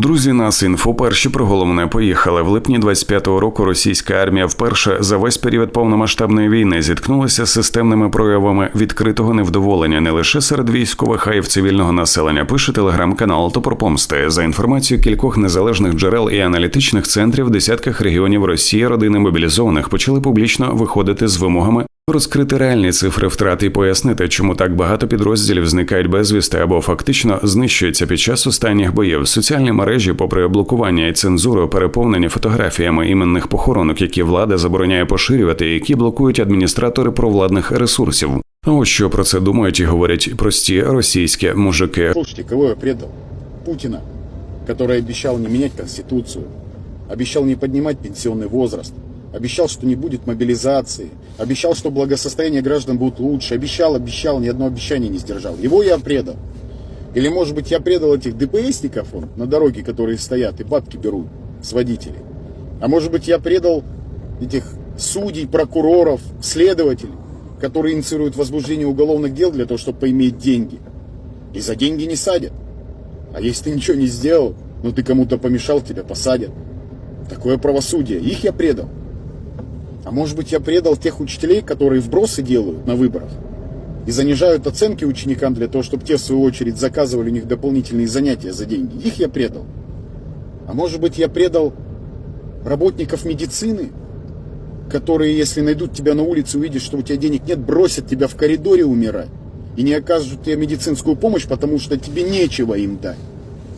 Друзі, нас інфо перші про головне поїхали. В липні 25-го року російська армія вперше за весь період повномасштабної війни зіткнулася з системними проявами відкритого невдоволення не лише серед військових, а й в цивільного населення. Пише телеграм-канал Топор Помсти. За інформацією кількох незалежних джерел і аналітичних центрів в десятках регіонів Росії родини мобілізованих почали публічно виходити з вимогами розкрити реальні цифри втрат і пояснити, чому так багато підрозділів зникають безвісти або фактично знищуються під час останніх боїв. Соціальні мережі, попри блокування і цензуру, переповнені фотографіями іменних похоронок, які влада забороняє поширювати, які блокують адміністратори провладних ресурсів. А ось що про це думають і говорять прості російські мужики. Слушайте, кого я предал? Путина, который обещал не менять Конституцию, обещал не поднимать пенсионный возраст, обещал, что не будет мобилизации, обещал, что благосостояние граждан будет лучше, обещал, обещал, ни одно обещание не сдержал. Его я предал. Или, может быть, я предал этих ДПСников он, на дороге, которые стоят и бабки берут с водителей. А может быть, я предал этих судей, прокуроров, следователей, которые инициируют возбуждение уголовных дел для того, чтобы поиметь деньги. И за деньги не садят. А если ты ничего не сделал, ну ты кому-то помешал, тебя посадят. Такое правосудие. Их я предал. А может быть я предал тех учителей, которые вбросы делают на выборах и занижают оценки ученикам для того, чтобы те в свою очередь заказывали у них дополнительные занятия за деньги. Их я предал. А может быть я предал работников медицины, которые, если найдут тебя на улице, увидят, что у тебя денег нет, бросят тебя в коридоре умирать и не окажут тебе медицинскую помощь, потому что тебе нечего им дать.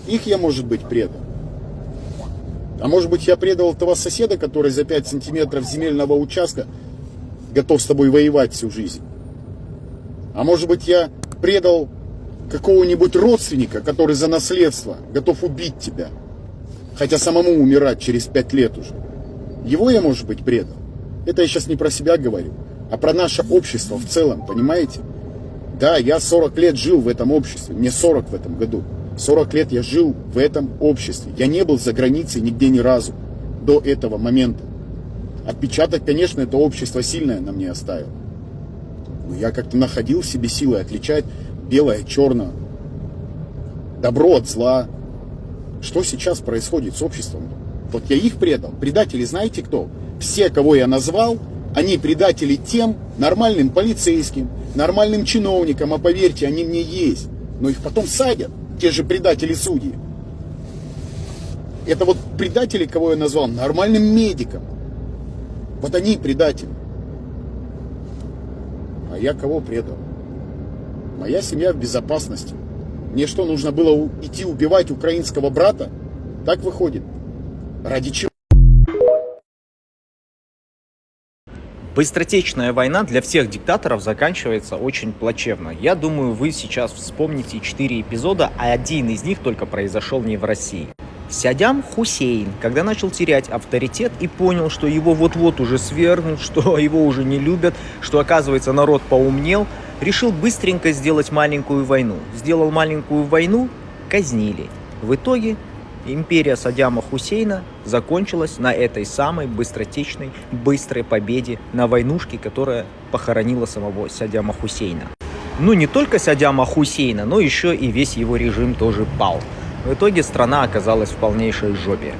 Их я, может быть, предал. А может быть, я предал этого соседа, который за 5 сантиметров земельного участка готов с тобой воевать всю жизнь. А может быть, я предал какого-нибудь родственника, который за наследство готов убить тебя, хотя самому умирать через 5 лет уже. Его я, может быть, предал. Это я сейчас не про себя говорю, а про наше общество в целом, понимаете? Да, я 40 лет жил в этом обществе, мне 40 в этом году. 40 лет я жил в этом обществе. Я не был за границей нигде ни разу до этого момента. Отпечаток, конечно, это общество сильное на мне оставило. Но я как-то находил в себе силы отличать белое от черного, добро от зла. Что сейчас происходит с обществом? Вот я их предал. Предатели знаете кто? Все, кого я назвал, они предатели тем нормальным полицейским, нормальным чиновникам, а поверьте, они мне есть. Но их потом садят те же предатели судьи. Это вот предатели, кого я назвал, нормальным медикам. Вот они предатели. А я кого предал? Моя семья в безопасности. Мне что, нужно было идти убивать украинского брата? Так выходит. Ради чего? Быстротечная война для всех диктаторов заканчивается очень плачевно. Я думаю, вы сейчас вспомните четыре эпизода, а один из них только произошел не в России. Сядям Хусейн, когда начал терять авторитет и понял, что его вот-вот уже свергнут, что его уже не любят, что оказывается народ поумнел, решил быстренько сделать маленькую войну. Сделал маленькую войну, казнили. В итоге империя Саддама Хусейна закончилась на этой самой быстротечной, быстрой победе на войнушке, которая похоронила самого Саддама Хусейна. Ну, не только Саддама Хусейна, но еще и весь его режим тоже пал. В итоге страна оказалась в полнейшей жопе.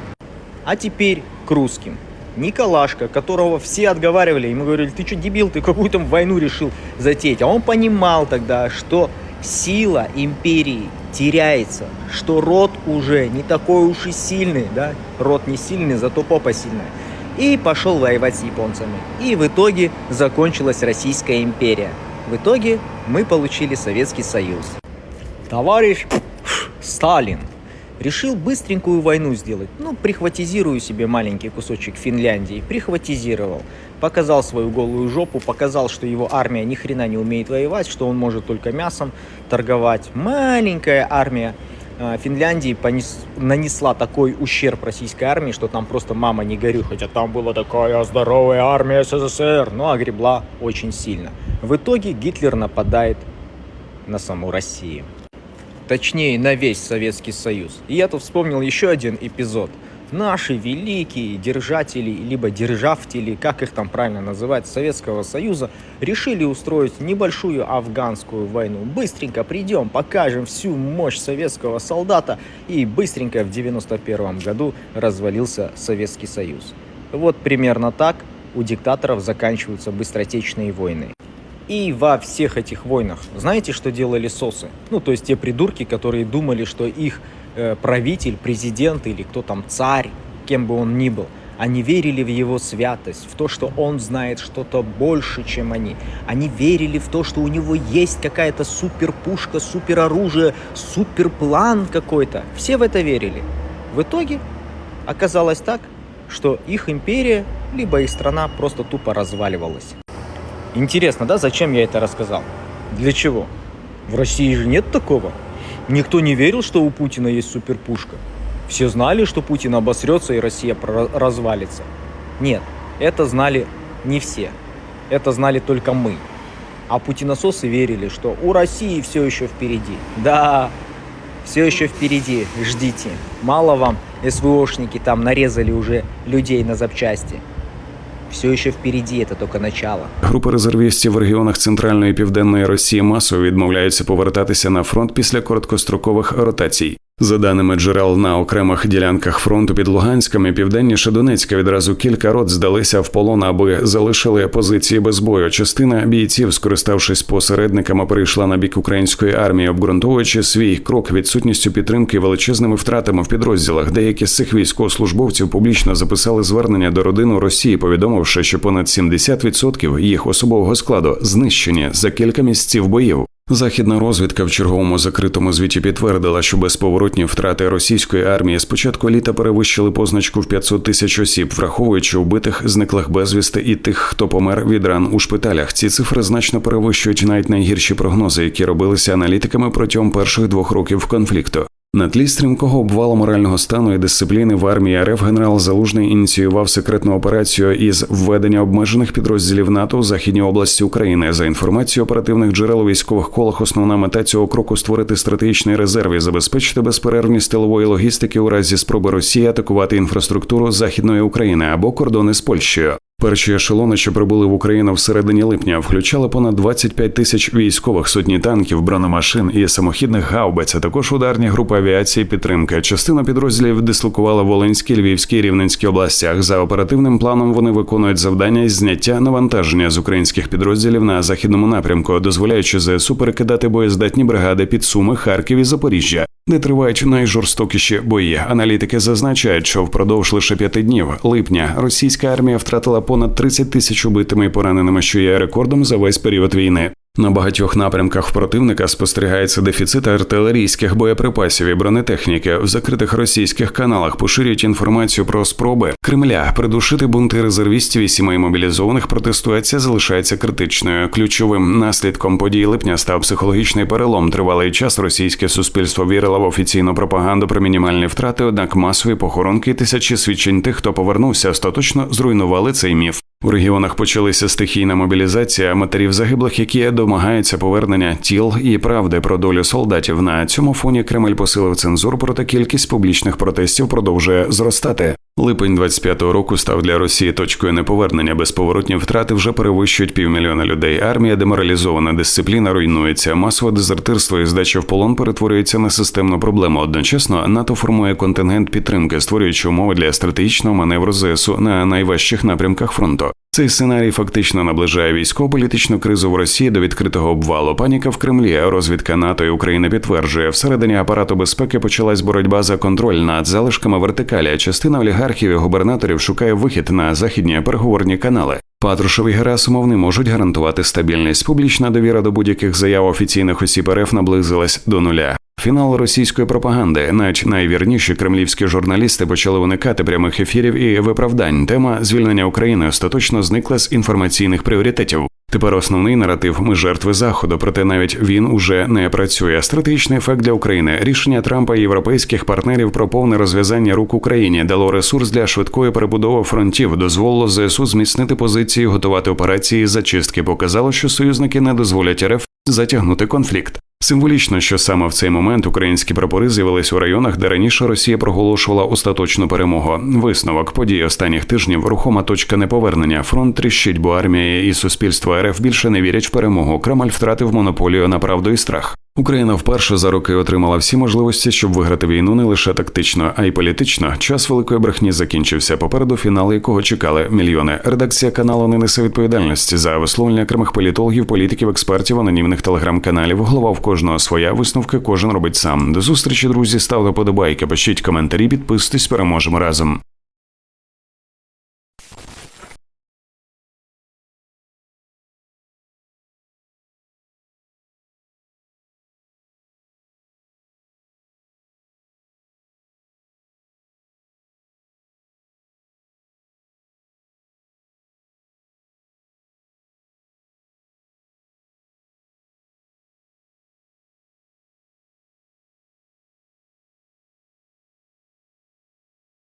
А теперь к русским. Николашка, которого все отговаривали, ему говорили, ты что, дебил, ты какую там войну решил затеять? А он понимал тогда, что сила империи теряется, что род уже не такой уж и сильный, да, род не сильный, зато попа сильная. И пошел воевать с японцами. И в итоге закончилась Российская империя. В итоге мы получили Советский Союз. Товарищ Сталин решил быстренькую войну сделать. Ну, прихватизирую себе маленький кусочек Финляндии. Прихватизировал. Показал свою голую жопу, показал, что его армия ни хрена не умеет воевать, что он может только мясом торговать. Маленькая армия э, Финляндии понес- нанесла такой ущерб российской армии, что там просто мама не горюй, хотя там была такая здоровая армия СССР, но огребла очень сильно. В итоге Гитлер нападает на саму Россию точнее на весь Советский Союз. И я тут вспомнил еще один эпизод. наши великие держатели, либо державтели, как их там правильно называть, Советского Союза, решили устроить небольшую афганскую войну. Быстренько придем, покажем всю мощь советского солдата, и быстренько в 91 году развалился Советский Союз. Вот примерно так у диктаторов заканчиваются быстротечные войны. И во всех этих войнах, знаете, что делали сосы? Ну, то есть те придурки, которые думали, что их э, правитель, президент или кто там, царь, кем бы он ни был, они верили в его святость, в то, что он знает что-то больше, чем они. Они верили в то, что у него есть какая-то суперпушка, супероружие, суперплан какой-то. Все в это верили. В итоге оказалось так, что их империя, либо их страна просто тупо разваливалась. Интересно, да, зачем я это рассказал? Для чего? В России же нет такого. Никто не верил, что у Путина есть суперпушка. Все знали, что Путин обосрется и Россия развалится. Нет, это знали не все. Это знали только мы. А путинососы верили, что у России все еще впереди. Да, все еще впереди, ждите. Мало вам СВОшники там нарезали уже людей на запчасти. Все ще впереді, це тільки начало. Група резервістів в регіонах центральної і південної Росії масово відмовляються повертатися на фронт після короткострокових ротацій. За даними джерел на окремих ділянках фронту під Луганськом і південніше Донецька відразу кілька рот здалися в полон, аби залишили позиції без бою. Частина бійців, скориставшись посередниками, перейшла на бік української армії, обґрунтовуючи свій крок відсутністю підтримки величезними втратами в підрозділах. Деякі з цих військовослужбовців публічно записали звернення до родини Росії, повідомивши, що понад 70% їх особового складу знищені за кілька місяців боїв. Західна розвідка в черговому закритому звіті підтвердила, що безповоротні втрати російської армії з початку літа перевищили позначку в 500 тисяч осіб, враховуючи вбитих, зниклих безвісти і тих, хто помер від ран у шпиталях. Ці цифри значно перевищують навіть найгірші прогнози, які робилися аналітиками протягом перших двох років конфлікту. На тлі стрімкого обвалу морального стану і дисципліни в армії РФ генерал Залужний ініціював секретну операцію із введення обмежених підрозділів НАТО у західній області України. За інформацією оперативних джерел у військових колах, основна мета цього кроку створити стратегічний резерв і забезпечити безперервність тилової логістики у разі спроби Росії атакувати інфраструктуру західної України або кордони з Польщею. Перші ешелони, що прибули в Україну в середині липня, включали понад 25 тисяч військових, сотні танків, бронемашин і самохідних гаубиць, а також ударні групи авіації підтримки. Частина підрозділів дислокувала в Волинській, Львівській, Рівненській областях. За оперативним планом вони виконують завдання із зняття навантаження з українських підрозділів на західному напрямку, дозволяючи ЗСУ перекидати боєздатні бригади під Суми, Харків і Запоріжжя. Де тривають найжорстокіші бої. Аналітики зазначають, що впродовж лише п'яти днів липня російська армія втратила понад 30 тисяч убитими і пораненими, що є рекордом за весь період війни. На багатьох напрямках противника спостерігається дефіцит артилерійських боєприпасів і бронетехніки. В закритих російських каналах поширюють інформацію про спроби Кремля придушити бунти резервістів і сімей мобілізованих. Протестуація залишається критичною. Ключовим наслідком подій липня став психологічний перелом. Тривалий час російське суспільство вірило в офіційну пропаганду про мінімальні втрати однак масові похоронки і тисячі свідчень тих, хто повернувся, остаточно зруйнували цей міф. У регіонах почалася стихійна мобілізація матерів загиблих, які домагаються повернення тіл і правди про долю солдатів. На цьому фоні Кремль посилив цензуру, проте кількість публічних протестів продовжує зростати. Липень 25-го року став для Росії точкою неповернення. Безповоротні втрати вже перевищують півмільйона людей. Армія деморалізована, дисципліна руйнується. Масове дезертирство і здача в полон перетворюється на системну проблему. Одночасно НАТО формує контингент підтримки, створюючи умови для стратегічного маневру ЗСУ на найважчих напрямках фронту. Цей сценарій фактично наближає військово-політичну кризу в Росії до відкритого обвалу. Паніка в Кремлі. Розвідка НАТО і України підтверджує, всередині апарату безпеки почалась боротьба за контроль над залишками вертикалі. Частина олігархів і губернаторів шукає вихід на західні переговорні канали. Патрушев і Герасимов не можуть гарантувати стабільність. Публічна довіра до будь-яких заяв офіційних осіб РФ наблизилась до нуля. Фінал російської пропаганди, навіть найвірніші кремлівські журналісти почали уникати прямих ефірів і виправдань. Тема звільнення України остаточно зникла з інформаційних пріоритетів. Тепер основний наратив ми жертви заходу, проте навіть він уже не працює. Стратегічний ефект для України. Рішення Трампа і європейських партнерів про повне розв'язання рук Україні дало ресурс для швидкої перебудови фронтів, дозволило ЗСУ зміцнити позиції, готувати операції зачистки. Показало, що союзники не дозволять РФ затягнути конфлікт. Символічно, що саме в цей момент українські прапори з'явились у районах, де раніше Росія проголошувала остаточну перемогу. Висновок подій останніх тижнів рухома точка неповернення. Фронт тріщить, бо армія і суспільство РФ більше не вірять в перемогу. Кремль втратив монополію на правду і страх. Україна вперше за роки отримала всі можливості, щоб виграти війну не лише тактично, а й політично. Час великої брехні закінчився. Попереду фінал, якого чекали мільйони. Редакція каналу не несе відповідальності за висловлення окремих політологів, політиків, експертів, анонімних телеграм-каналів. Голова в кожного своя висновки кожен робить сам. До зустрічі, друзі. Ставте подобайки, пишіть коментарі, підписуйтесь, переможемо разом.